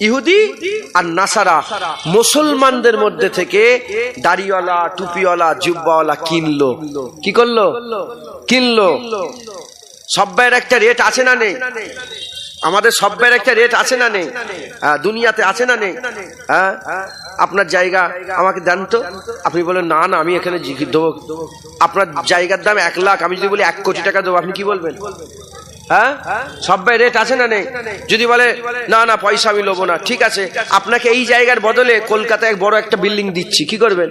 ইহুদি আর নাসারা মুসলমানদের মধ্যে থেকে দাড়িওয়ালা টুপিওয়ালা জুব্বাওয়ালা কিনলো। কি করল? কিনলো। সব্বাইয়ের একটা রেট আছে না নেই? আমাদের সব্বাইয়ের একটা রেট আছে না নেই? হ্যাঁ, দুনিয়াতে আছে না নেই? হ্যাঁ? আপনার জায়গা আমাকে দেন তো। আপনি বলেন না না আমি এখানে দেবো। আপনার জায়গার দাম এক লাখ আমি যদি বলি এক কোটি টাকা দেবো আপনি কি বলবেন? হ্যাঁ? সব্বাই রেট আছে না নেই? যদি বলে, না না, পয়সা আমি লোবো না। ঠিক আছে, আপনাকে এই জায়গার বদলে কলকাতায় বড় একটা বিল্ডিং দিচ্ছি। কি করবেন?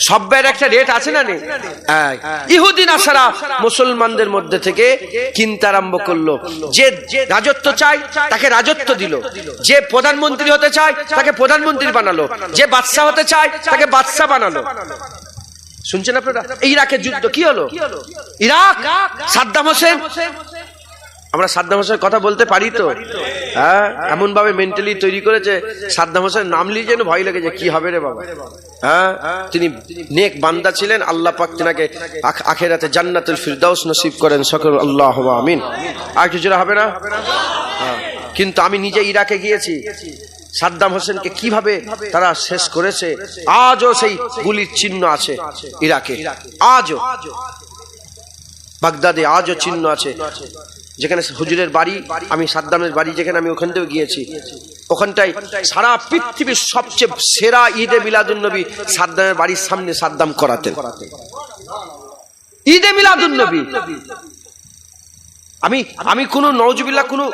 সব্বাইয়ের একটা রেট আছে না নেই। ইহুদিন আসারা মুসলমানদের মধ্যে থেকে কিনতে আরম্ভ করল। যে রাজত্ব চাই তাকে রাজত্ব দিল। যে প্রধানমন্ত্রী হতে চায়, তাকে প্রধানমন্ত্রী বানালো। যে বাদশাহ হতে চায়, তাকে বাদশা বানালো। শুনছেন আপনারা? ইরাকের যুদ্ধ কি হলো? ইরাক? Saddam Hussein? আমরা সাদ্দাম হোসেনের কথা বলতে পারি তো? হ্যাঁ? এমন ভাবে মেন্টালি তৈরি করেছে, সাদ্দাম হোসেন নাম নিয়ে যেন ভয় লেগেছে, কি হবে রে বাবা? হ্যাঁ? তিনি নেক বান্দা ছিলেন, আল্লাহ পাক তিনাকে আখেরাতে জান্নাতুল ফিরদাউস নসিব করেন, সকল আল্লাহ আমিন। আর কিছু হবে না? হ্যাঁ। কিন্তু আমি নিজে ইরাকে গিয়েছি। সাদ্দাম হোসেনকে কীভাবে তারা শেষ করেছে, আজও সেই গুলির চিহ্ন আছে ইরাকে। আজও। বাগদাদে আজও চিহ্ন আছে। যেখানে হুজুরের বাড়ি, আমি সাদ্দামের বাড়ি যেখানে আমি ওখান থেকেও গিয়েছি, ওখানটায় সারা পৃথিবীর সবচেয়ে সেরা ঈদে মিলাদুন নবী সাদ্দামের বাড়ির সামনে সাদ্দাম করাতেন। ঈদে মিলাদুন নবী আমি আমি কোনো নওজুবিল্লাহ, কোনো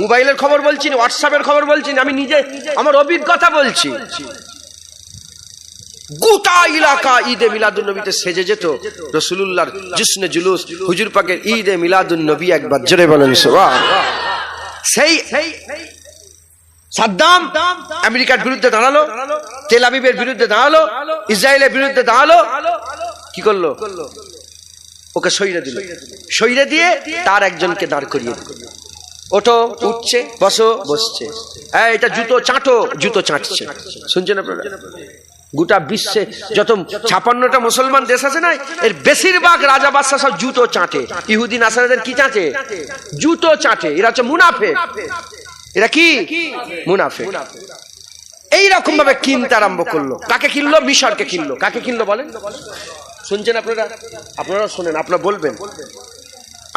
মোবাইলের খবর বলছি না, হোয়াটসঅ্যাপের খবর বলছি না, আমি নিজে, আমার অভিজ্ঞতা বলছি। গোটা এলাকা ঈদে মিলাদুন নবীতে সেজে যেত। রসুলুল্লাহর জুসনে জুলুস, হুজুর পাকের ঈদে মিলাদুন নবী একবার জোরে বলেন সেই সাদ্দাম আমেরিকার বিরুদ্ধে দাঁড়াল, তেল আবিবের বিরুদ্ধে দাঁড়াল, ইসরায়েলের বিরুদ্ধে দাঁড়াল। কি করল? ওকে সইরে দিল। সইরে দিয়ে তার একজনকে দাঁড় করিয়ে দিল। ওটো উঠছে, বসো, বসছে। হ্যাঁ এটা জুতো, চাটো, জুতো চাটছে। শুনছেন আপনারা? গোটা বিশ্বে যত ছাপান্নটা মুসলমান দেশ আছে না, এর বেশিরভাগ রাজা বাদশাহ সব জুতো চাঁটে। ইহুদি নাসারাদের কি চাঁটে? জুতো চাঁটে। এরা হচ্ছে মুনাফে এরা কি? মুনাফে এইরকম ভাবে কিনতে আরম্ভ করল। কাকে কিনলো? মিশরকে কিনলো। কাকে কিনলো বলেন? শুনছেন আপনারা? আপনারা শোনেন, আপনারা বলবেন।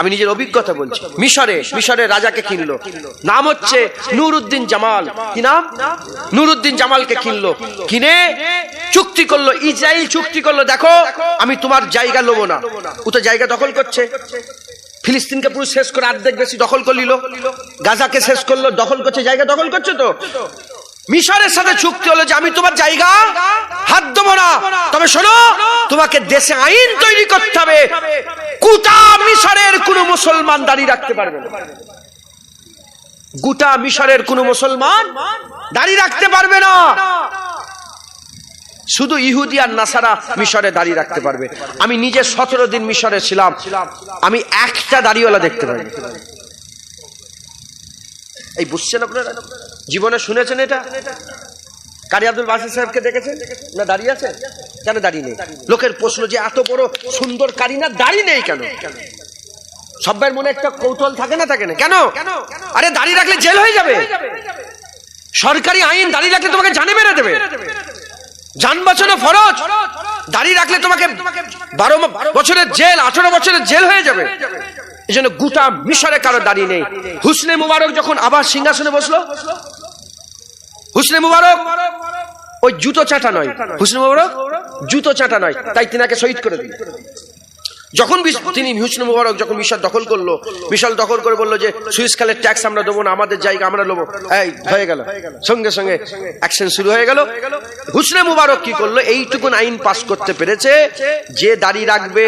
আমি নিজের অভিজ্ঞতা বলছি। মিশরে, মিশরের রাজাকে কিনলো। নাম হচ্ছে নুরুদ্দিন জামাল। কি নাম? নুরুদ্দিন জামালকে কিনলো। কিনে চুক্তি করল, ইসরায়েল চুক্তি করল, দেখো, আমি তোমার জায়গা লোবো না। ও তো জায়গা দখল করছে। ফিলিস্তিনকে পুরো শেষ করে অর্ধেক বেশি দখল করলিল গাজাকে শেষ করল, দখল করছে, জায়গা দখল করছে তো? মিশরের সাথে চুক্তি হলো যে আমি তোমার জায়গা হাত দেবো না। তবে শোনো, তোমাকে দেশে আইন তৈরি করতে হবে। গোটা মিশরের কোন মুসলমান দাঁড়িয়ে রাখতে পারবে না। গোটা মিশরের কোন মুসলমান দাঁড়িয়ে রাখতে পারবে না। শুধু ইহুদি আর নাসারা মিশরে দাঁড়িয়ে রাখতে পারবে। আমি নিজে সতেরো দিন মিশরে ছিলাম। আমি একটা দাড়িওয়ালা দেখতে পাই এই বুঝছেন আপনারা? জীবনে শুনেছেন এটা? কারি আব্দুল বাসির সাহেবকে দেখেছেন? না দাঁড়িয়ে আছে কেন দাঁড়িয়ে নেই? লোকের প্রশ্ন যে এত বড় সুন্দর কারি না, দাঁড়িয়ে নেই কেন? সবার মনে একটা কৌতল থাকে না থাকে না? কেন? আরে দাঁড়িয়ে রাখলে জেল হয়ে যাবে। সরকারি আইন দাঁড়িয়ে রাখলে তোমাকে জানে মেরে দেবে। যান বাঁচানো ফরজ। দাঁড়িয়ে রাখলে তোমাকে বারো বছরের জেল, আঠারো বছরের জেল হয়ে যাবে। এই জন্য গোটা মিশরে কারও দাঁড়িয়ে নেই। হুসনে মুবারক যখন আবার সিংহাসনে বসল, হুসনে মুবারক ওই জুতো চাটা নয়। হুসনে মুবারক জুতো চাটা নয়, তাই তিনাকে শহীদ করে দিল। যখন তিনি হুসনে মুবারক যখন বিশাল দখল করল বিশাল দখল করে বলল যে সুইস খালের ট্যাক্স আমরা দেবো না, আমাদের জায়গা আমরা নেব। এই, হয়ে গেল। সঙ্গে সঙ্গে অ্যাকশন শুরু হয়ে গেল। হুসনে মুবারক কি করল? এইটুকুন আইন পাস করতে পেরেছে যে দাড়ি রাখবে,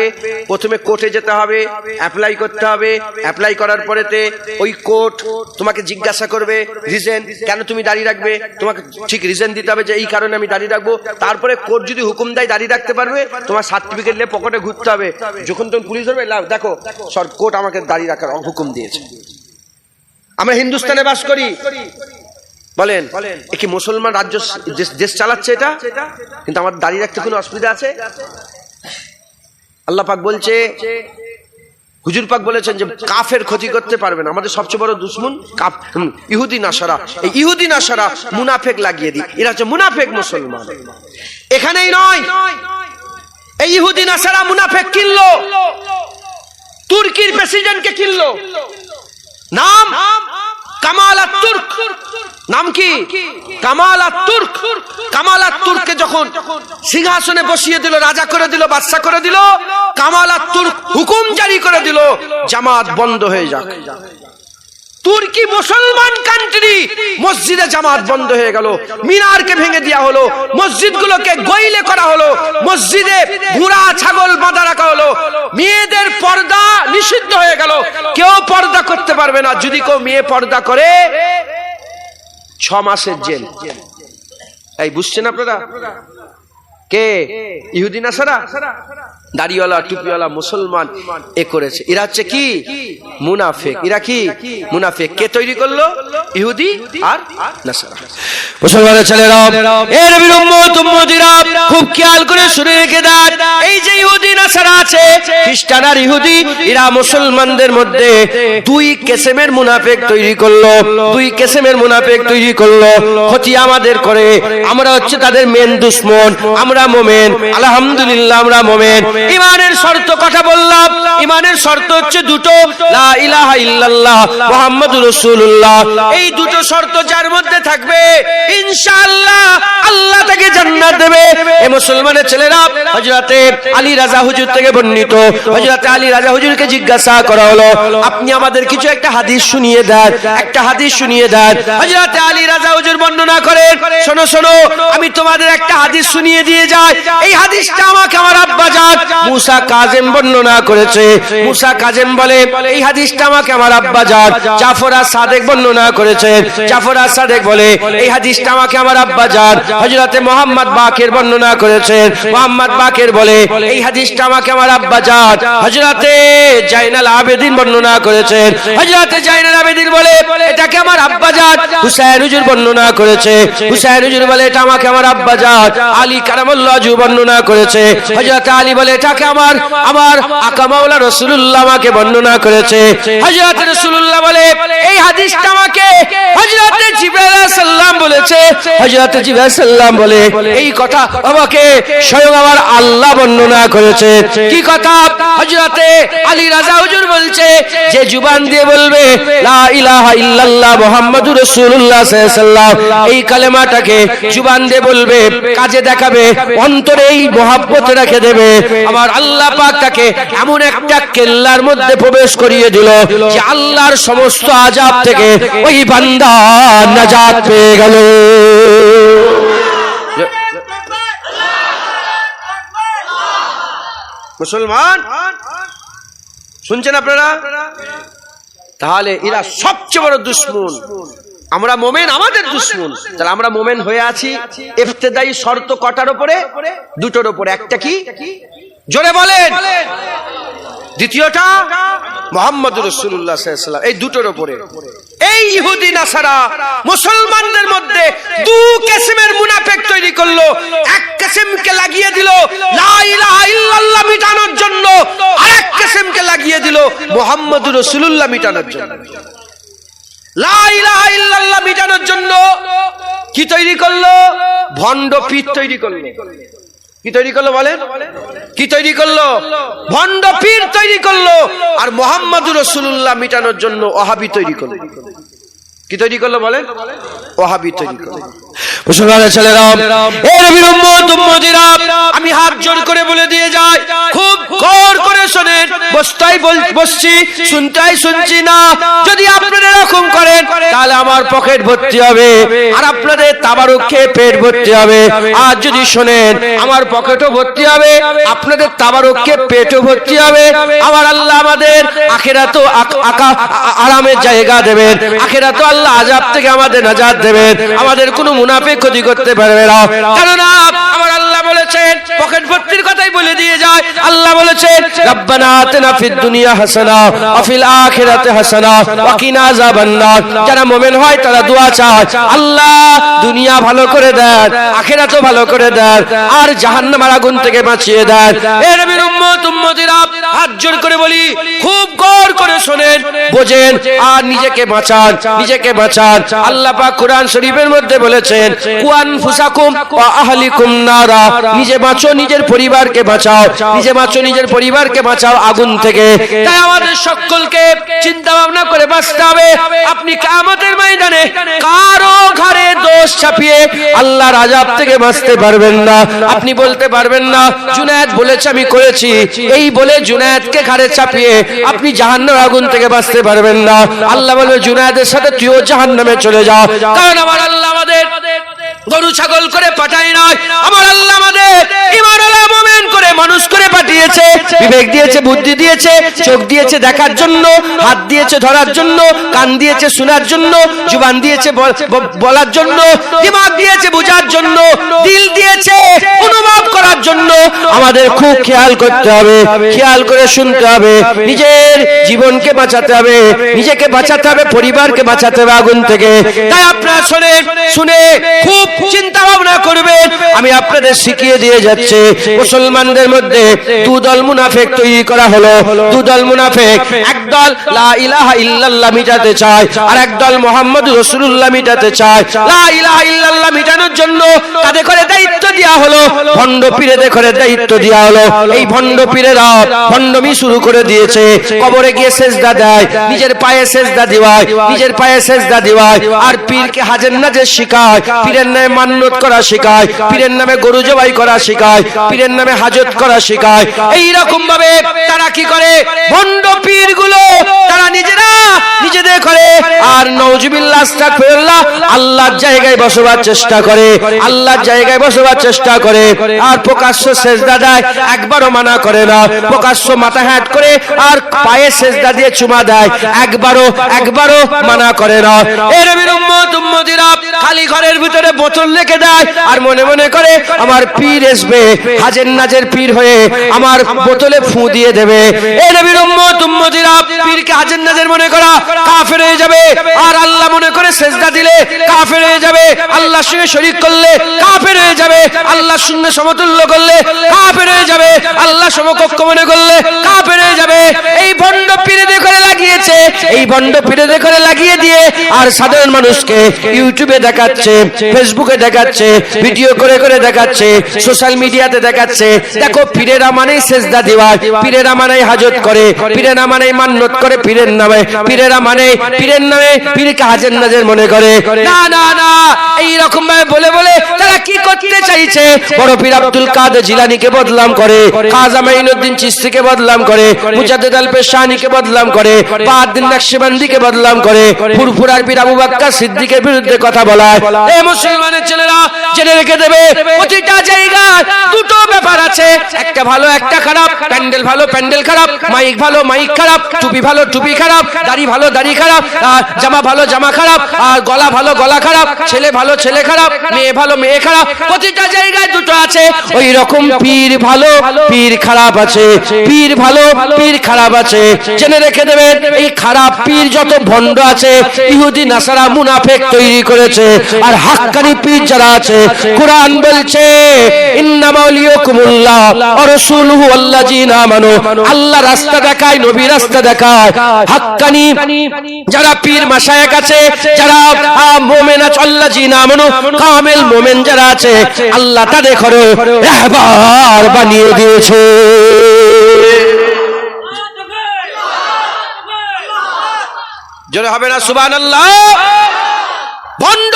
প্রথমে কোর্টে যেতে হবে অ্যাপ্লাই করতে হবে। অ্যাপ্লাই করার পরেতে ওই কোর্ট তোমাকে জিজ্ঞাসা করবে রিজেন কেন তুমি দাড়ি রাখবে? তোমাকে ঠিক রিজেন দিতে হবে যে, এই কারণে আমি দাড়ি রাখব। তারপরে কোর্ট যদি হুকুম দেয় দাড়ি রাখতে পারবে, তোমার সার্টিফিকেট নিয়ে পকেটে ঘুরতে হবে। যখন তখন পুলিশ ধরবে দেখো সর কোর্ট আমাকে দাড়ি রাখার হুকুম দিয়েছে। আমরা হিন্দুস্তানে বাস করি। বলেন কি মুসলমান রাজ্য দেশ- চালাচ্ছে এটা? কিন্তু আমার দাড়ি রাখতে কোনো অসুবিধা আছে? আল্লাহ পাক বলছে হুজুর পাক বলেছেন যে কাফের ক্ষতি করতে পারবে না। আমাদের সবচেয়ে বড় দুশ্মন কাফ ইহুদি নাসারা। এই ইহুদি নাসারা মুনাফেক লাগিয়ে দিই। এরা হচ্ছে মুনাফেক মুসলমান। এখানেই নয়। এই ইহুদি নাসারা মুনাফেক কিনলো। তুর্কির প্রেসিডেন্টকে কিনলো। নাম? Kamal Turk. নাম কি? কামাল তুর্ক। কামাল তুর্ককে যখন সিংহাসনে বসিয়ে দিল, রাজা করে দিল, বাদশা করে দিল কামাল তুর্ক হুকুম জারি করে দিল, জামাত বন্ধ হয়ে যাক। তুর্কি মুসলমান কান্ট্রি মসজিদে জামাত বন্ধ হয়ে গেল। মিনারকে ভেঙে দেওয়া হলো। মসজিদগুলোকে গইলে করা হলো। মসজিদে ঘোড়া, ছাগল বাঁধা রাখা হলো। মেয়েদের পর্দা নিষিদ্ধ হয়ে গেল। কেউ পর্দা করতে পারবে না। যদি কেউ মেয়ে পর্দা করে, ছ মাসের জেল। এই, বুঝছেন আপনারা? কে? ইহুদি, নাসারা? দাড়িওয়ালা টুপিওয়ালা মুসলমান এ করেছে। এরা হচ্ছে কি? মুনাফেক। এরা কি? মুনাফেক। কে তৈরি করল? ইহুদি আর নাসারা। মুসলমানের ছেলেরা এ নবীর উম্মত খুব খেয়াল করে শুনে রেখে দেন এই যে ইহুদি নাসারা আছে খ্রিস্টান আর ইহুদি এরা মুসলমানদের মধ্যে দুই কেসেমের মুনাফেক তৈরি করল দুই কেসেমের মুনাফেক তৈরি করল। ক্ষতি আমাদের করে। আমরা হচ্ছে তাদের মেন দুশ্মন আমরা মোমেন আলহামদুলিল্লাহ আমরা মোমেন। ইমানের শর্ত কথা বললাম। ইমানের শর্ত হচ্ছে দুটো। লা ইলাহা ইল্লাল্লাহ, মুহাম্মাদুর রাসূলুল্লাহ। এই দুটো শর্ত যার মধ্যে থাকবে, ইনশাআল্লাহ আল্লাহ তাকে জান্নাত দেবে। এই মুসলমানের ছেলেরা, হযরতে আলী রাজা হুজুর থেকে বর্ণিত। হযরতে আলী রাজা হুজুরকে জিজ্ঞাসা করা হলো, আপনি আমাদের কিছু একটা হাদিস শুনিয়ে দেন, একটা হাদিস শুনিয়ে দেন। হযরতে আলী রাজা হুজুর বর্ণনা করেন, শোনো শোনো, আমি তোমাদের একটা হাদিস শুনিয়ে দিয়ে যাই। এই হাদিসটা আমাকে আমার আব্বা জান মুসা কাজেম বর্ণনা করেছে। মুসা কাজেম বলে এই হাদিসটা আমাকে আমার আব্বা জান জাফর আর সাদেক বর্ণনা করেছেন জাফর আর সাদেক বলে এই হাদিসটা আমাকে আমার আব্বা জান হযরতে মোহাম্মদ বাকের বর্ণনা করেছেন মোহাম্মদ বাকের বলে এই হাদিসটা আমাকে আমার আব্বা জান হযরতে জাইনাল আবেদিন বর্ণনা করেছেন হযরতে জাইনাল আবেদিন বলে এটাকে আমার আব্বা জান হুসাইন হুজুর বর্ণনা করেছে। হুসাইন হুজুর বলে এটা আমাকে আমার আব্বা জান আলী কারামুল্লাহ জু বর্ণনা করেছে। হযরত আলী বলে এটাকে আমার আমার আকা মাওলা রাসূলুল্লাহ আমাকে বর্ণনা করেছে। হযরত রাসূলুল্লাহ বলে, এই হাদিসটা আমাকে জিবরাইল আলাইহিস বলেছে। হযরত জিবরাইল সাল্লাম বলে, এই কথা আমাকে স্বয়ং আমার আল্লাহ বর্ণনা করেছে। কি কথা? হযরতে আলী রাজা হুজুর বলছে, যে জুবান দিয়ে বলবে, লা ইলাহা ইল্লাল্লাহ মুহাম্মাদুর রাসূলুল্লাহ সাল্লাল্লাহু এই কালেমাটাকে জুবান দিয়ে বলবে, কাজে দেখাবে, অন্তরে এই মহাব্বত রেখে দেবে। আমার আল্লাহ পাক তাকে এমন একটা কেল্লার মধ্যে প্রবেশ করিয়ে দিল যে আল্লাহর সমস্ত আজাব থেকে ওই বান্দা নাজাত পেয়ে গেল। মুসলমান, শুনছেন আপনারা? তাহলে এরা সবচেয়ে বড় দুশ্মন। আমরা মোমেন, আমাদের দুশ্মন। তাহলে আমরা মোমেন হয়ে আছি। ইফতেদাই শর্ত কটার উপরে? দুটোর উপরে। একটা কি? জোরে বলেন। দ্বিতীয়টা মোহাম্মদ রসুল্লাহ এই দুটোর উপরে। এই ইহুদি নাসারা মুসলমানদের মধ্যে দু কিসমের মুনাফেক তৈরি করল এক কিসমকে লাগিয়ে দিল ইল্লাল্লাহ মিটানোর জন্য আরেক কিসমকে লাগিয়ে দিল মোহাম্মদ রসুল্লাহ মিটানোর জন্য। ইল্লাল্লাহ মিটানোর জন্য কি তৈরি করল? ভণ্ড পীর তৈরি করল। কি তৈরি করল বলেন? কি তৈরি করল? ভণ্ড পীর তৈরি করল। আর মোহাম্মদ রসুল্লাহ মিটানোর জন্য অহাবি তৈরি করল। কি তৈরি করল বলেন? ওহাবি তৈরি করল। মুসলমানের ছেলেরা আমি হাত জোর করে বলে বসছি শুনতাই শুনছি না। যদি আপনারা এরকম করেন তাহলে আমার পকেট ভর্তি হবে। আর আপনাদের তাবারুক খেয়ে পেট ভর্তি হবে। আর যদি শোনেন আমার পকেটও ভর্তি হবে। আপনাদের তাবারুক খেয়ে পেটও ভর্তি হবে। আমার আল্লাহ আমাদের আখেরা তো আরামের জায়গা দেবেন। আখেরা তো আল্লাহ আজাব থেকে আমাদের নাজাত দেবেন। আমাদের কোনো মুনাফে ক্ষতি করতে পারবে না। কেননা আমার আল্লাহ বলেছেন, পকেট ভর্তির কথাই বলে দিয়ে যায়। আল্লাহ বলেছেন, রব্বানা আতিনা ফিদ দুনিয়া হাসানা, ওয়া ফিল আখিরাতি হাসানা, ওয়া কিনা আযাবান নার যারা মুমিন হয়, তারা দোয়া চায়, আল্লাহ, দুনিয়া ভালো করে দেন, আখিরাতও ভালো করে দেন, আর জাহান্নামের আগুন থেকে বাঁচিয়ে দেন। এ নবীর উম্মত, উম্মতিরা হাত জোর করে বলি, খুব গৌর করে শোনেন, বোঝেন, আর নিজেকে বাঁচান নিজেকে বাঁচান। আল্লাহ পাক কোরআন শরীফের মধ্যে বলেছেন, কুয়ান ফুসাকুম ওয়া আহলিকুম নারা। নিজে বাঁচো নিজের পরিবারকে বাঁচাও। নিজে বাঁচো নিজের পরিবারকে বাঁচাও আগুন থেকে। তাই আমাদের সকলকে চিন্তা ভাবনা করে বাঁচতে হবে। আপনি কিয়ামতের ময়দানে কারও ঘরে দোষ চাপিয়ে আল্লাহর আযাব থেকে বাঁচতে পারবেন না। আপনি বলতে পারবেন না জুনায়েদ বলেছে আমি করেছি। এই বলে জুনায়েদকে ঘাড়ে চাপিয়ে আপনি জাহান্নামের আগুন থেকে বাঁচতে পারবেন না। আল্লাহ বলবে জুনায়েদের সাথে তুইও জাহান্নামে চলে যাও। কারণ আমার আল্লাহ আমাদের গরু ছাগল করে পাঠাই নয় আমার আল্লাহ আমাদের ইমান মোমেন করে মানুষ করে পাঠিয়েছে। বিবেক দিয়েছে, বুদ্ধি দিয়েছে, চোখ দিয়েছে দেখার জন্য, হাত দিয়েছে ধরার জন্য, কান দিয়েছে শোনার জন্য, জুবান দিয়েছে বল- বলার জন্য, দিমাগ দিয়েছে বোঝার জন্য, দিল দিয়েছে আমাদের খুব খেয়াল করতে হবে খেয়াল করে শুনতে হবে নিজের জীবনকে বাঁচাতে হবে নিজেকে বাঁচাতে হবে পরিবারকে বাঁচাতে হবে আগুন থেকে। তাই আপনারা শুনে শুনে খুব চিন্তা ভাবনা করবেন। আমি আপনাদের শিখিয়ে দিয়ে যাচ্ছে। মুসলমানদের মধ্যে দুদল মুনাফেক তৈরি করা হলো। দুদল মুনাফেক একদল লা ইলাহা ইল্লাল্লাহ মিটাতে চায় আর একদল মোহাম্মদ রসুল্লাহ মিটাতে চায়। লা ইলাহা ইল্লাল্লাহ মিটানোর জন্য তাদের করে দায়িত্ব দেওয়া হলো। ভণ্ড পীরেদের করে দায়িত্ব দেওয়া হলো। এই ভণ্ড পীরেরা ভণ্ডমি শুরু করে দিয়েছে। কবরে গিয়ে সেজদা দেয়, নিজের পায়ে সেজদা দিওয়ায়, নিজের পায়ে সেজদা দিওয়ায়। আর পীরকে হাজের নাজের শিখায়, পীরের নামে মান্যত করা শিখায়, পীরের নামে গরু জবাই করা শিখায়, পীরের নামে হাজত করা শিখায়। এই রকম ভাবে তারা কি করে? ভণ্ড পীরগুলো তারা নিজেরা নিজেদের করে। আর নওজুবিল্লাহ আল্লাহর জায়গায় বসবার চেষ্টা করে। আল্লাহর জায়গায় বসবার চেষ্টা করে। আর প্রকাশ্য সেজদা দেয়, একবারও মানা করে না। প্রকাশ্য মাথা হ্যাট করে আর পায়ে সেজদা দিয়ে চুমা দেয়, একবারও একবারও মানা করে না। এর উম্মত, উম্মতিরা খালি ঘরের ভিতরে বোতল রেখে দেয় আর মনে মনে করে, আমার পীর আসবে হাজের নাজের পীর হয়ে আমার বোতলে ফু দিয়ে দেবে। এ নবীর উম্মত, উম্মতিরা পীরকে হাজের নাজের মনে করা কাফের হয়ে যাবে আর আল্লাহ মনে করে সেজদা দিলে কাফের হয়ে যাবে। আল্লাহর সঙ্গে শরীক করলে কাফের হয়ে যাবে। আল্লাহর সঙ্গে সমতুল্য করলে কাফের করে দেখো, পীরেরা পীরেরা হাজত করে। পীরেরা করে পীরের নামে। পীরেরা মানে পীরের নামে পীরকে হাজের নাজের মনে করে। না না না এই রকম ভাবে বলে বলে তারা কি করতে চাইছে? বড় পীর আব্দুল কাদের জিলানিকে বদলাম করে, খাজা মাইনুদ্দিন চিস্তিকে বদলাম করে, মুজাদ্দিদ আল পেশানিকে বদলাম করে, বাহাদ্দিন নকশবন্দিকে বদলাম করে, ফুরফুরার পীর আবু বাক্কা সিদ্দিকের বিরুদ্ধে কথা বলায়। এ মুসলমানের ছেলেরা, জেনে রেখে দেবে, প্রতিটা জায়গায় দুটো ব্যাপার আছে। একটা ভালো, একটা খারাপ, প্যান্ডেল ভালো, প্যান্ডেল খারাপ, মাইক ভালো, মাইক খারাপ, টুপি ভালো, টুপি খারাপ, দাড়ি ভালো, দাড়ি খারাপ জামা ভালো, জামা খারাপ, আর গলা ভালো, গলা খারাপ, ছেলে ভালো, ছেলে খারাপ, মেয়ে ভালো, মেয়ে খারাপ, প্রতিটা জায়গায় দুটো আছে। ওই রকম পীর ভালো পীর খারাপ আছে। পীর ভালো পীর খারাপ আছে। জেনে রেখে দেবেন এই খারাপ পীর যত ভণ্ড আছে ইহুদি নাসারা মুনাফেক তৈরি করেছে। আর হাক্কানি পীর যারা আছে কোরআন বলছে ইন্নামাউলিয়াকুমুল্লাহ ওয়া রাসূলুহু আল্লাযিনা আমানু। আল্লাহ রাস্তা দেখায় নবী রাস্তা দেখায়। হাক্কানি যারা পীর মাশায়েক আছে যারা মোমেন আছে আল্লাযিনা আমানু কামেল মোমেন যারা আছে আল্লাহ তাদের করে রাহবার বানিয়ে দিয়েছে। জোরে হবে না সুবান ভণ্ড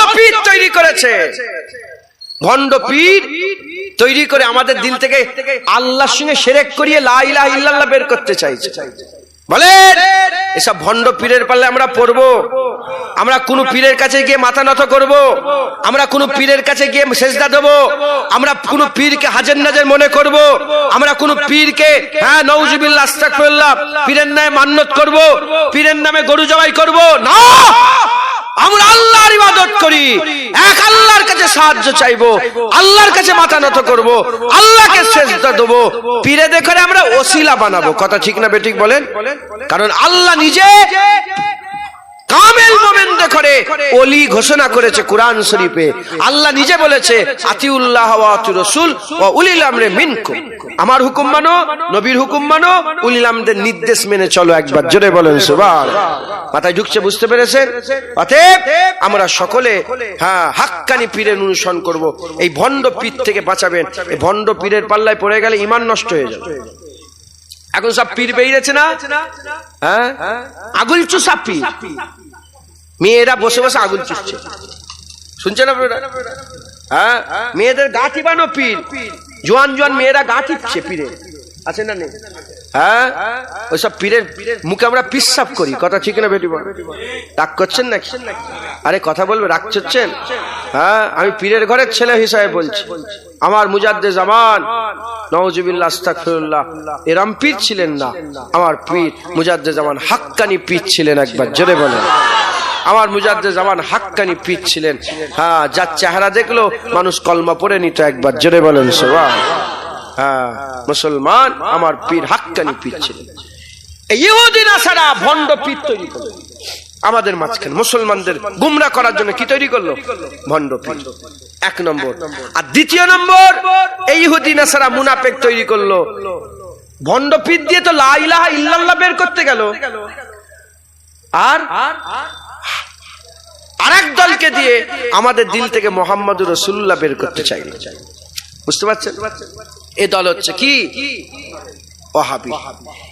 তৈরি করেছে। ভণ্ড তৈরি করে আমাদের দিল থেকে আল্লাহর সঙ্গে সেরেক করিয়ে লাইলা ইল্লাল্লাহ বের করতে চাইছে। বলে এসব ভণ্ড পীরের পাল্লে আমরা পড়ব। আমরা কোন পীরের কাছে গিয়ে মাথা নত করব। আমরা কোন পীরের কাছে গিয়ে শেষদা দেবো। আমরা কোন পীরকে হাজার নাজার মনে করব। আমরা কোন পীরকে হ্যাঁ নৌজুবিল্লা পীরের নামে মান্যত করব। পীরের নামে গরু জবাই করব। না! আমরা আল্লাহর ইবাদত করি। এক আল্লাহর কাছে সাহায্য চাইব। আল্লাহর কাছে মাথা নত করব। আল্লাহকে সেজদা দেব। পীরে দেখে আমরা ওসিলা বানাবো। কথা ঠিক না বেঠিক বলেন? কারণ আল্লাহ নিজে কামেল মোমেন করে ওলি ঘোষণা করেছে কোরআন শরীফে। আল্লাহ নিজে বলেছে, আতিউল্লাহ রাসূল ওয়া উলিল আমরে মিনকুম। আমার হুকুম মানো, নবীর হুকুম মানো, উলিল আমদের নির্দেশ মেনে চলো একবার। জোরে বলেন, সুবহান। মাথায় ঢুকছে, বুঝতে পেরেছেন? অতএব আমরা সকলে হ্যাঁ হাক্কানি পীরের অনুসরণ করব। এই ভণ্ড পীর থেকে বাঁচাবেন। এই ভণ্ড পীরের পাল্লায় পড়ে গেলে ইমান নষ্ট হয়ে যাবে। এখন সব পীর বেরিয়েছে না? হ্যাঁ? আগুল চুষা পীর। মেয়েরা বসে বসে আগুল চুষছে। শুনছে না হ্যাঁ? মেয়েদের গা টিপানো পীর। জোয়ান জোয়ান মেয়েরা গা টিপছে পীরে। আছে না নেই? হ্যাঁ? ওইসব পীরের মুখে আমরা পিসাব করি। কথা ঠিক না বেটি রাগ করছেন নাকি? আরে কথা বলবে, রাগ করছেন? হ্যাঁ আমি পীরের ঘরের ছেলে হিসাবে বলছি। আমার মুজাদ্দে জামান। নওজুবিল্লাহ আস্তাগফিরুল্লাহ। এরম পীর ছিলেন না। আমার পীর মুজাদ্দে জামান হাক্কানি পীর ছিলেন একবার, জোরে বলেন। আমার মুজাদ্দে জামান হাক্কানি পীর ছিলেন। হ্যাঁ যার চেহারা দেখল মানুষ কলমা পড়ে নিত একবার, জোরে বলেন সোবা হ্যাঁ মুসলমান আমার পীর হাক্কানি পীর ছিলেন। ইহুদিন আসারা ভণ্ড পীর তৈরি করল। আমাদের মাঝখানে মুসলমানদের গুমরা করার জন্য কি তৈরি করল? ভণ্ড পীর। এক নম্বর। আর দ্বিতীয় নম্বর, এই ইহুদিন আসারা মুনাফেক তৈরি করল। ভণ্ড পীর দিয়ে তো লা ইলাহা ইল্লাল্লাহ বের করতে গেল। আর আরেক দলকে দিয়ে আমাদের দিল থেকে মোহাম্মদ রসুল্লাহ বের করতে চাই বুঝতে পারছেন? এ দল হচ্ছে কি? ওহাবি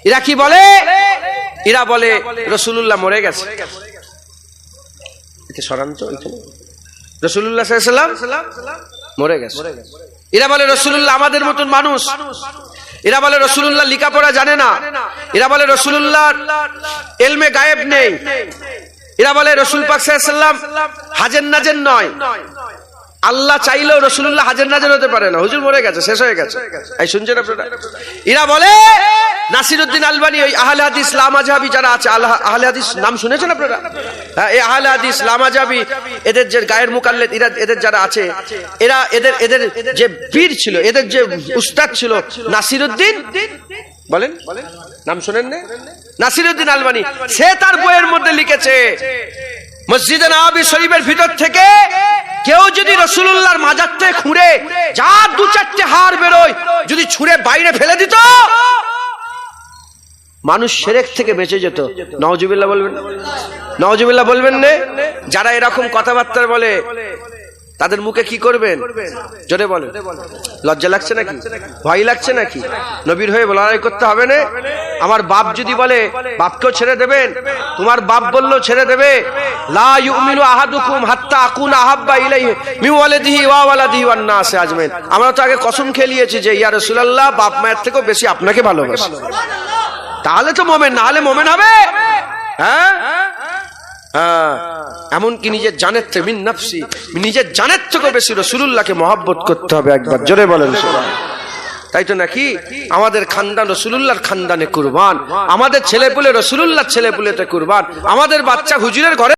এরা কি বলে? এরা বলে রসুল্লাহ মরে গেছে। এতে রসুল্লাহ সাল্লাম মরে গেছে। এরা বলে রসুল্লাহ আমাদের মতন মানুষ। এরা বলে রসুল্লাহ লিখাপড়া জানে না। এরা বলে রসুল্লাহ এলমে গায়েব নেই। এরা বলে রসুল পাক সাল্লাম হাজের নাজের নয়। আল্লাহ চাইলেও রসুল্লাহ হাজের নাজের হতে পারে না। হুজুর মরে গেছে, শেষ হয়ে গেছে। এই, শুনছেন আপনারা? এরা বলে, নাসিরুদ্দিন আলবানি, ওই আহলে হাদিস লামাজাবি যারা আছে আল্লাহ- আহলে হাদিস নাম শুনেছেন আপনারা? হ্যাঁ এই আহলে হাদিস লামাজাবি, এদের যে গায়ের মুকাল্লেদ, এরা এদের যারা আছে, এরা এদের এদের যে পীর ছিল, এদের যে উস্তাদ ছিল নাসিরুদ্দিন? বলেন। নাম শোনেন না। নাসিরুদ্দিন আলবানি, সে তার বইয়ের মধ্যে লিখেছে, মসজিদে নবাবী শরীফের ভিতর থেকে কেউ যদি রসুল্লাহর মাজার থেকে খুঁড়ে যা দু চারটে হাড় বেরোয়, যদি ছুঁড়ে বাইরে ফেলে দিত? মানুষ সেরেক থেকে বেঁচে যেত। নওজুবিল্লাহ বলবেন? নওজুবিল্লাহ বলবেন নে? যারা এরকম কথাবার্তা বলে তাদের মুখে কি করবেন? জোরে বলেন। লজ্জা লাগছে নাকি? ভয় লাগছে নাকি? নবীর হয়ে লড়াই করতে হবে না? আমার বাপ যদি বলে, বাপকেও ছেড়ে দেবেন? তোমার বাপ বলল, ছেড়ে দেবে। লা হাত্তা ওয়া আমরা তো আগে কসম খেলিয়েছি যে, ইয়া রাসূলুল্লাহ, বাপ মায়ের থেকেও বেশি আপনাকে ভালোবাসি। তাহলে তো মোমেন, না হলে মোমেন হবে? হ্যাঁ? হ্যাঁ। এমনকি নিজের জানের থেকে মিন নাফসি, নিজের জানের থেকেও বেশি রসুল্লাহকে মহাব্বত করতে হবে একবার। জোরে বলেন সবাই তাই তো নাকি? আমাদের খানদান রসুল্লাহর খানদানে কুরবান। আমাদের ছেলে পুলে রসুল্লাহ ছেলে পুলেতে কুরবান। আমাদের বাচ্চা হুজুরের ঘরে